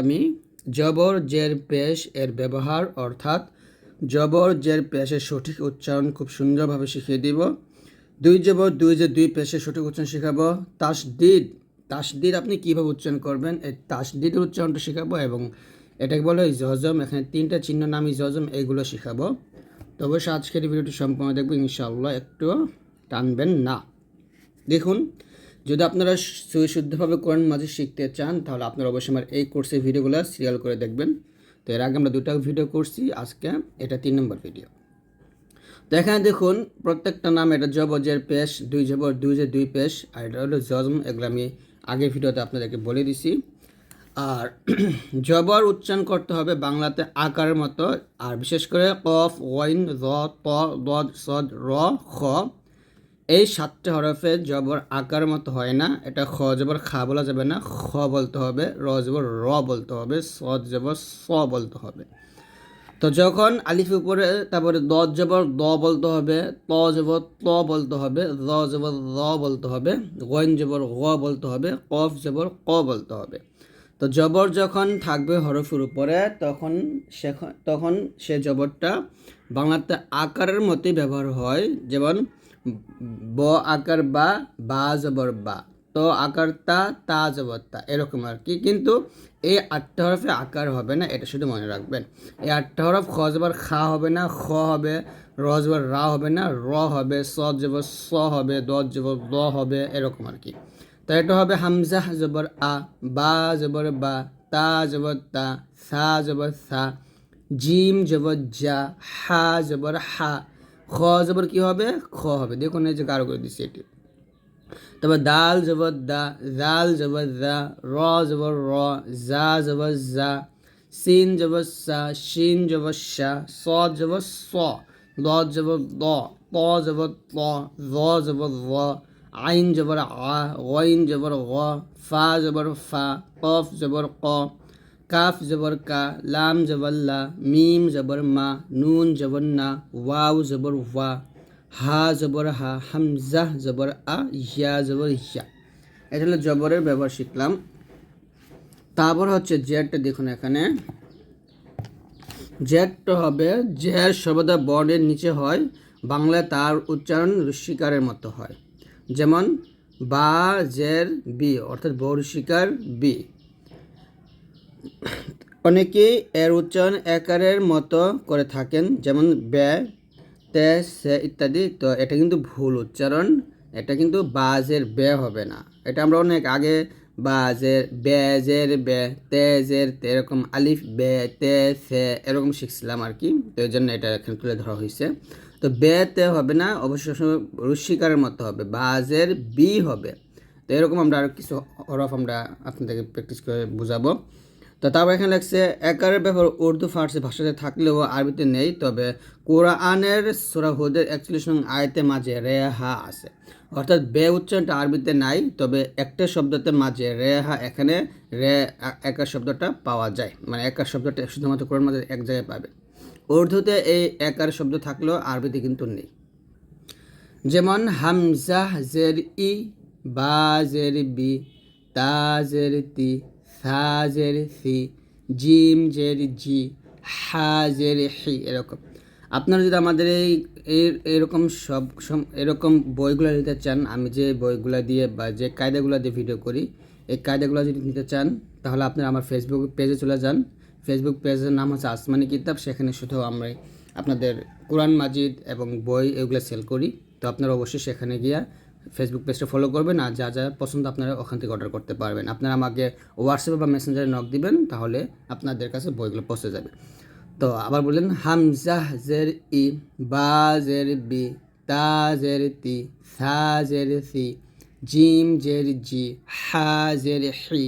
আমি জবর জের পেশ এর ব্যবহার, অর্থাৎ জবর জের পেশের সঠিক উচ্চারণ খুব সুন্দরভাবে শিখিয়ে দিব। দুই জবর, দুই যে দুই পেশের সঠিক উচ্চারণ শেখাবো। তাসদিদ তাসদিদ আপনি কীভাবে উচ্চারণ করবেন? এই তাসদিদের উচ্চারণটা শেখাবো এবং এটাকে বলে জজম, এখানে তিনটা চিহ্ন নামই জজম এগুলো শেখাবো। তো অবশ্যই আজকের ভিডিওটি সম্পূর্ণ দেখব ইনশাআল্লাহ একটু টানবেন না। দেখুন যদি আপনারা সুশুদ্ধভাবে কোরআন মাঝে শিখতে চান, তাহলে আপনারা অবশ্যই আমার এই কোর্সের ভিডিওগুলো সিরিয়াল করে দেখবেন। তো এর আগে আমরা দুটা ভিডিও করছি, আজকে এটা তিন নম্বর ভিডিও তো এখানে দেখুন, প্রত্যেকটা নাম এটা জবজের পেশ, দুই জবর, দুই যে দুই পেশ, আর এটা হলো জজম, এগুলো আমি আগের ভিডিওতে আপনাদেরকে বলে দিছি। আর জবর উচ্চারণ করতে হবে বাংলাতে আকারের মতো, আর বিশেষ করে কফ, ওয়াইন, র, ত দ সদ, র, খ এই সাতটা হরফে জবর আকার মতো হয় না। এটা খ জবর খা বলা যাবে না। খ বলতে হবে, র জবর র বলতে হবে সদ জবর স বলতে হবে। তো যখন আলিফ উপরে, তারপরে দ জবর দ বলতে হবে, ত জবর ত বলতে হবে, র জবর র বলতে হবে, গইন জবর গ বলতে হবে, কফ জবর ক বলতে হবে। তো জবর যখন থাকবে হরফের উপরে, তখন সে তখন সে জবরটা বাংলাতে আকারের মতোই ব্যবহার হয়। যেমন ব আকার বা বা জবর বা, তো আকার তা তা জবর তা, এরকম আর কি। কিন্তু এই আটটা হরফে আকার হবে না, এটা শুধু মনে রাখবেন। এই আটটা হরফ খ জবর খা হবে না, খ হবে, র জবর রা হবে না, র হবে, স জবর স হবে, দ জবর দ হবে, এরকম আর কি। তো এটা হবে হামজা জবর আ, বা জবর বা, তা জবর তা, সা জবর সা, জিম জবর যা হা জবর হা খ জবর কি হবে? খ হবে। দেখুন এই যে গাঢ় করে দিচ্ছি এটি। তবে দাল জবর দা, জাল জবর দা, র জবর র, জা জবর জা, সিন জবর সা, শিন জবর সা, স জবর স, ল জবর দ, ত জবর ত, র জবর র, আইন জবর আ ওয়াইন জবর গ, ফা জবর ফা, কফ জবর ক কাফ জবর কা, লাম জবর লা, মিম জবর মা, নুন জবর না, ওয়াও জবর ওয়া, হা জবর হা হামজাহ জবর আ, ইয়া জবর ইয়া। এটা হলো জবরের ব্যবহার শিখলাম। তারপর হচ্ছে জেডটা দেখুন এখানে। জেডটা হবে জের সর্বদা বর্ণের নিচে হয়, বাংলায় তার উচ্চারণ ঋষিকারের মতো হয়। যেমন, বা, জের, বি, অর্থাৎ বর্ষিকার বি। অনেকেই এর উচ্চারণ একারের মতো করে থাকেন, যেমন ব্যয় তে, সে ইত্যাদি। তো এটা কিন্তু ভুল উচ্চারণ। এটা কিন্তু বাজের বে হবে না। এটা আমরা অনেক আগে বাজের বেজের বে তেজের তে এরকম আলিফ বে তে, সে এরকম শিখছিলাম আর কি। তো এই জন্য এটা এখানে তুলে ধরা হয়েছে। তো বে তে হবে না অবশ্যই রুশিকারের মতো হবে, বাজের বি হবে। তো এরকম আমরা আর কিছু হরফ আমরা আপনাদেরকে প্র্যাকটিস করে বোঝাবো। তো তারপর এখানে লাগছে একারের ব্যাপার উর্দু, ফার্সি ভাষাতে থাকলেও আরবিতে নেই, তবে কোরআনের সুরাহুদের একচল্লিশ নং আয়তে মাঝে রেহা আছে। অর্থাৎ বে উচ্চারণটা আরবিতে নাই, তবে একটা শব্দতে মাঝে রেহা, এখানে রে একার শব্দটা পাওয়া যায়। মানে একার শব্দটা শুধুমাত্র কোরআন মাঝে এক জায়গায় পাবে। উর্দুতে এই একার শব্দ থাকলেও আরবিতে কিন্তু নেই। যেমন হামজাহ জের ই, বা জের বি, তা জের তি সা জের সি, জিম জের জি হা জের হি, এরকম। আপনারা যদি আমাদের এই এরকম সব এরকম বইগুলো নিতে চান, আমি যে বইগুলো দিয়ে বা যে কায়দাগুলো দিয়ে ভিডিও করি, এই কায়দাগুলো যদি নিতে চান, তাহলে আপনারা আমার ফেসবুক পেজে চলে যান। ফেসবুক পেজের নাম হচ্ছে আসমানি কিতাব, সেখানে শুধু আমরা আপনাদের কোরআন মাজিদ এবং বই এগুলো সেল করি। তো আপনারা অবশ্যই সেখানে গিয়ে ফেসবুক পেজটা ফলো করবেন আর যা যা পছন্দ আপনারা ওখান থেকে অর্ডার করতে পারবেন। আপনারা আমাকে হোয়াটসঅ্যাপে বা মেসেঞ্জারে নক দিবেন, তাহলে আপনাদের কাছে বইগুলো পৌঁছে যাবে। তো আবার বললেন, হামজা জের ই, বা জের বি, তা জের তি, সা জের সি, জিম জের জি, হা জের হি,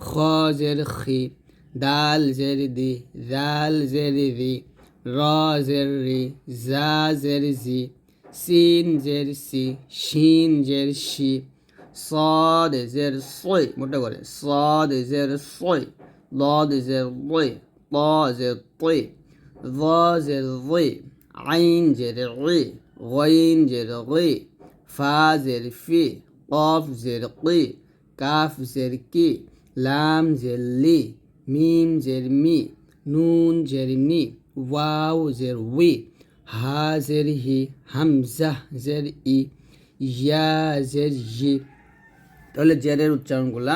খ জের খি, দাল জের দি, জাল জের রি র জের রি, জা জের জি সিন জের সি শিন জের শি صاد জের সই মোটা করে صاد জের সই ضاد জের বই ط জের তই ظ জের ضي عين জের غي غين জের غي ফা জের ফি قاف জের قي কাফ জের কি লাম জের লি মিম জের মি নুন জের নি ওয়াও জের উই হা জের হি হামজা জের ই ইয়া জের ই তাহলে জেরের উচ্চারণগুলা।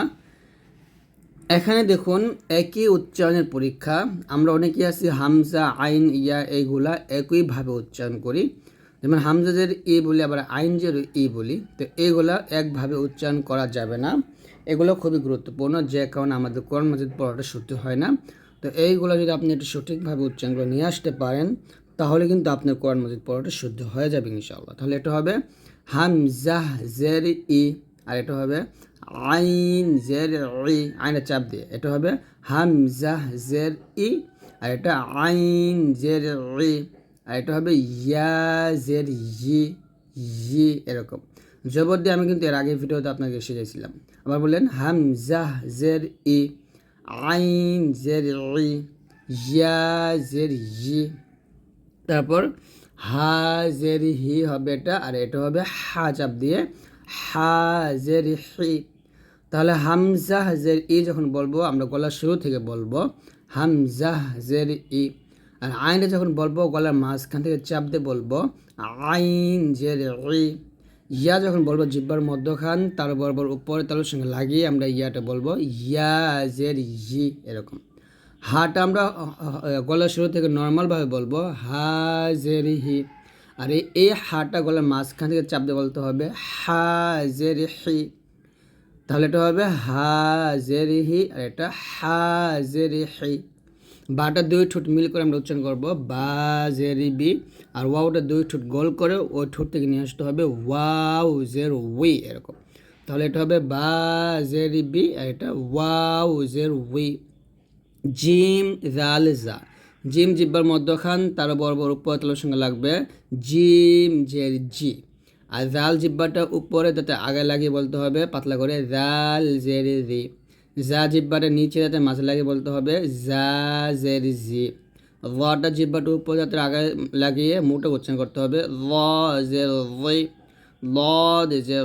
এখানে দেখুন, একই উচ্চারণের পরীক্ষা। আমরা অনেকেই আছি হামজা, আইন, ইয়া এইগুলা একইভাবে উচ্চারণ করি। যেমন হামজাদের ই বলি, আবার আইন জের ই বলি। তো এইগুলা একভাবে উচ্চারণ করা যাবে না। এগুলো খুবই গুরুত্বপূর্ণ, যে কারণে আমাদের কোরআন মজিদ পড়াটা শুদ্ধ হয় না। তো এইগুলো যদি আপনি একটু সঠিকভাবে উচ্চারণগুলো নিয়ে আসতে পারেন তাহলে কিন্তু আপনার কোরআন মজিদ পড়াটা শুদ্ধ হয়ে যাবে ইনশাআল্লাহ। তাহলে এটা হবে হামজাহ জের ই আর এটা হবে আইন জের ই আইনের চাপ দিয়ে। এটা হবে হামজাহ জের ই আর এটা আইন জের ই আর এটা হবে ইয়া জের ই ই এরকম। জবর দিয়ে আমি কিন্তু এর আগের ভিডিওতে আপনাকে শিখেছিলাম আবার বললেন হামজাহ জের ই আইন জের ই ইয়া জের ই তারপর হা জের হি হবে এটা, আর এটা হবে হা চাপ দিয়ে হা জের হি তাহলে হামজা জের ই যখন বলব, আমরা গলার শুরু থেকে বলব, হামজা জের ই আর আইনে যখন বলব, গলার মাঝখান থেকে চাপ দিয়ে বলব, আইন জের ই ইয়া যখন বলব, জিব্বার মধ্যখান, তার বরাবর উপরে, তালুর সঙ্গে লাগিয়ে আমরা ইয়াটা বলব, ইয়া জের ই এরকম। হাটা আমরা গলার শুরু থেকে নর্মালভাবে বলব। হা জের হি আর এই হাটা গলার মাঝখান থেকে চাপ দিয়ে বলতে হবে হা জের হি তাহলে এটা হবে হা জের হি আর এটা হা জের হি বাটা দুই ঠোঁট মিল করে আমরা উচ্চারণ করব বা জেরি বি আর ওয়াওটা দুই ঠোঁট গোল করে ওই ঠোঁট থেকে নিয়ে আসতে হবে ওয়াও জের উই, এরকম। তাহলে এটা হবে বা জেরি বি আর এটা ওয়াও জের উই। জিম জাল জা জিম জিব্বার মধ্যখান তার বড় বড় উপর তলার সঙ্গে লাগবে জিম জের জি। আর জাল জিব্বাটা উপরে যাতে আগে লাগিয়ে বলতে হবে, পাতলা করে জাল জের জি। জা জিব্বাটা নিচে যাতে মাঝে লাগিয়ে বলতে হবে, জা জের জি। রটা জিব্বাটা উপরে যাতে আগে লাগিয়ে মুটা উচ্চারণ করতে হবে, ল জের ল জের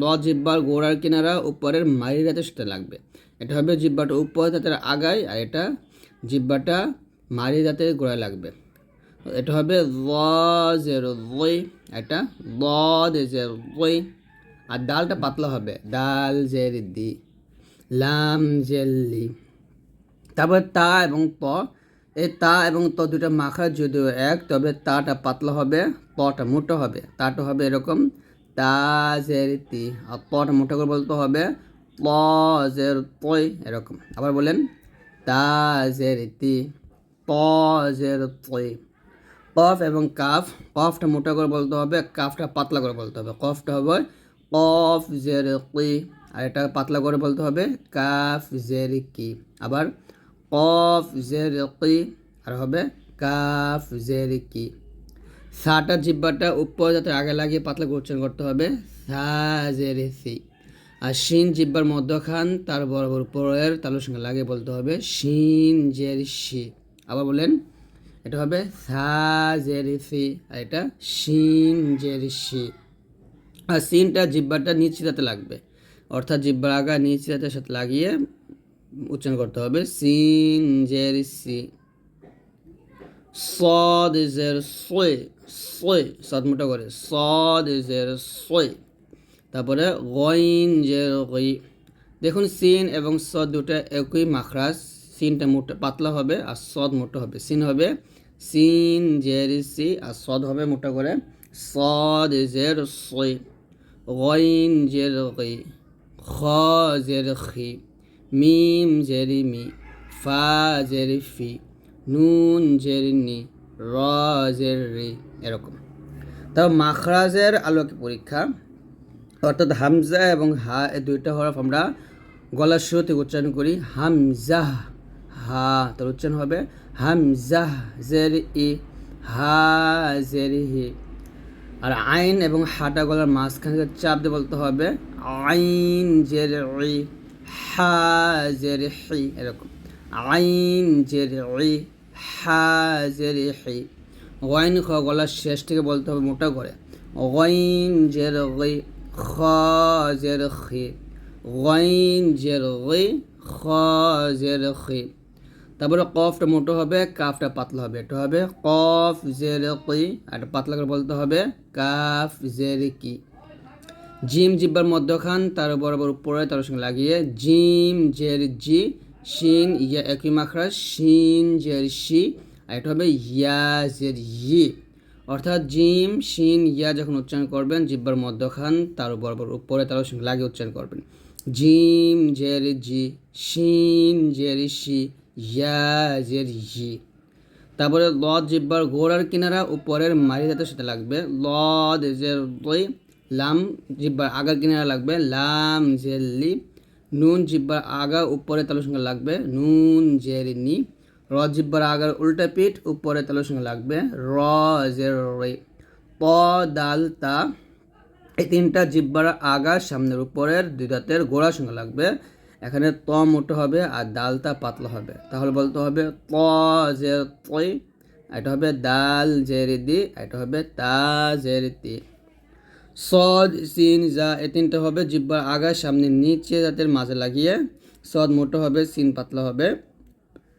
ল জিব্বার গোড়ার কিনারা উপরের মারির যাতে সাথে লাগবে। এটা হবে জিব্বাটা উপরে দাঁতের আগায় আর এটা জিব্বাটা মারি দাঁতের গোড়ায় লাগবে। এটা হবে ল এটা ল ওই আর ডালটা পাতলা হবে। ডাল, জের, দি, লাম জেল্লি তারপর তা এবং প এই তা এবং ত দুটা মাখা যদিও এক, তবে তাটা পাতলা হবে তটা মোটা হবে। তাটা হবে এরকম, তা, জের, তি। আর পটা মোটা করে বলতে হবে জের তই এরকম। আবার বলেন তা জের তি ত জের কফ এবং কাফ, কফটা মোটা করে বলতে হবে, কাফটা পাতলা করে বলতে হবে। কফটা হবে কফ জের কি আর এটা পাতলা করে বলতে হবে কাফ জের কি। আবার কফ জের কি আর হবে কাফ জের কি। সাটা জিব্বাটা উপর যাতে আগে লাগিয়ে পাতলা উচ্চারণ করতে হবে সা জের সি। আর শিন জিব্বার মধ্যখান, তার বরাবর পরের তালুর সঙ্গে লাগে বলতে হবে শিন জের শি। আবার বলেন, এটা হবে সা জের সি, আর এটা শিন জের শি। আর সিনটা জিব্বাটা নিচে লাগবে। অর্থাৎ জিব্বার আগা নিচে সাথে লাগিয়ে উচ্চারণ করতে হবে সিন জের সি সদ জের সই সই, সদ মোটা করে, সদ জের সই। তারপরে গইন জের গই দেখুন সিন এবং সদ দুটো একই মাখরাজ, সিনটা মোটা পাতলা হবে আর সদ মোটা হবে। সিন হবে সিন জের সি আর সদ হবে মোটা করে সদ জের সই। গইন জের গই খ জের খি, মিম জেরি মি, ফা জেরি ফি, নুন জের নি, র জের রি এরকম। তাও মাখরাজের আলোকে পরীক্ষা। অর্থাৎ হামজা এবং হা এই দুইটা হরফ আমরা গলার শুরুতে উচ্চারণ করি। হামজাহ, হা, তার উচ্চারণ হবে হামজাহ, জের, ই, হা, জের, হি। আর আইন এবং হাটা গলার মাঝখানে চাপ দিয়ে বলতে হবে, আইন, জের, ই, হা, জের, হি, এরকম। আইন, জের, ই, হা, জের, হি। ওয়াইন খ গলার শেষ থেকে বলতে হবে মোটা করে। ওয়াইন জের খ জের খি গইন জের খ জের তারপরে কফটা মোটো হবে, কাফটা পাতলা হবে, এটা হবে কফ জের কি আর পাতলা করে বলতে হবে কাফ জের কি জিম জিব্বার মধ্যখান, তার বরাবর উপরে, তার সঙ্গে লাগিয়ে জিম জের জি শিন ইয়া একই মাখরা, শিন জের শি আর এটা হবে ইয়া জের ই অর্থাৎ জিম, শিন, ইয়া যখন উচ্চারণ করবেন, জিব্বার মধ্যখান, তার বরাবর উপরে তার লাগিয়ে উচ্চারণ করবেন। জিম, জের, জি, শিন, জের, শি, ইয়া, জের ই তারপরে লদ, জিব্বার গোড়ার কিনারা উপরের মারিদাতের সাথে লাগবে। লদ, জের দই লাম, জিব্বার আগার কিনারা লাগবে। লাম, জের, লি, নুন, জিব্বার আগা উপরে তালুর সঙ্গে লাগবে। নুন, জের, নি। র জিব্বার আগার উল্টা পিঠ, উপরে তালুর সঙ্গে লাগবে র। প, দাল, তা, এই তিনটা জিব্বার আগা সামনের উপরের দুই দাঁতের গোড়ার সঙ্গে লাগবে। এখানে ত মোটো হবে আর দালটা পাতলা হবে। তাহলে বলতে হবে ত জের তই এটা হবে দাল জের দি, এটা হবে তা জের তি। সদ, সিন যা এই তিনটা হবে জিব্বার আগা সামনে নিচে দাঁতের মাঝে লাগিয়ে সদ মোটো হবে, সিন পাতলা হবে।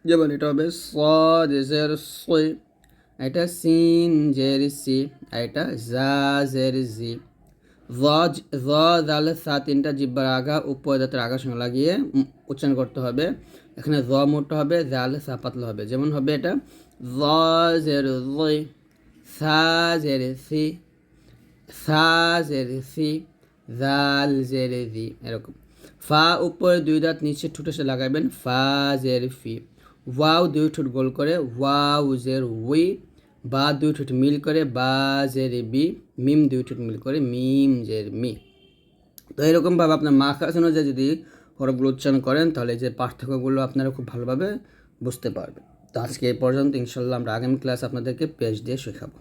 যেমন এটা হবে সদ জের সই এটা সিন জের সি এটা জা জের জি। জ জ সা, তিনটা জিব্বার আগা, উপর দাঁতের আগার সঙ্গে লাগিয়ে উচ্চারণ করতে হবে। এখানে জ মোটো হবে জাল সা, পাতলা হবে। যেমন হবে এটা, জ জের জই সা জের সি, সা জের সি জাল জের জি, এরকম। ফা, উপরে দুই দাঁত নিচে ঠোঁটে সে লাগাবেন, ফা জের ফি ওয়াও দুই ঠোঁট গোল করে, ওয়াও জের উই, বা দুই ঠোঁট মিল করে, বা জের বি, মিম দুই ঠোঁট মিল করে, মিম জের মি। তো এরকমভাবে আপনার মা মাখাস যে যদি হরফগুলো উচ্চারণ করেন, তাহলে যে পার্থক্যগুলো আপনারা খুব ভালোভাবে বুঝতে পারবেন। তো আজকে এই পর্যন্ত, ইনশাল্লাহ আমরা আগামী ক্লাস আপনাদেরকে পেজ দিয়ে শেখাবো।